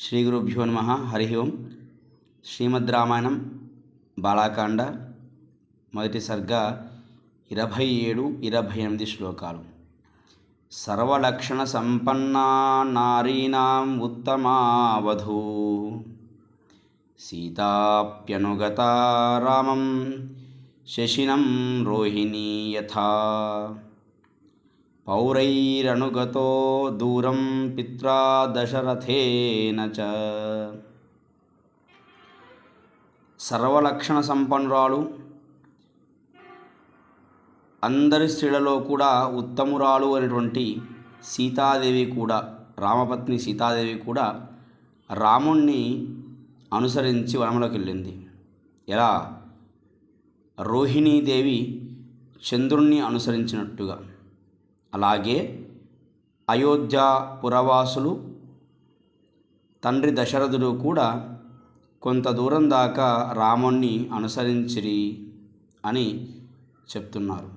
శ్రీ గురుభ్యో నమ. హరి ఓం. శ్రీమద్ రామాయణం బాలాకాండ. మొదటి సర్గ ఇరవై ఏడు ఇరవై ఎనిమిది శ్లోకాలు. సర్వలక్షణ సంపన్నా నారీణాం ఉత్తమావధూ. సీతాప్యనుగత రామం శశినం రోహిణీ యథా. పౌరైరనుగతో దూరం పిత్రా దశరథేన చ సర్వలక్షణ సంపన్నురాలు అందరి స్త్రీలలో కూడా ఉత్తమురాలు అనేటువంటి సీతాదేవి కూడా రామపత్ని సీతాదేవి కూడా రాముణ్ణి అనుసరించి వనంలోకి వెళ్ళింది ఎలా? రోహిణీదేవి చంద్రుణ్ణి అనుసరించినట్టుగా. అలాగే అయోధ్య పురవాసులు తండ్రి దశరథుడు కూడా కొంత దూరం దాకా రాముణ్ణి అనుసరించిరి అని చెప్తున్నారు.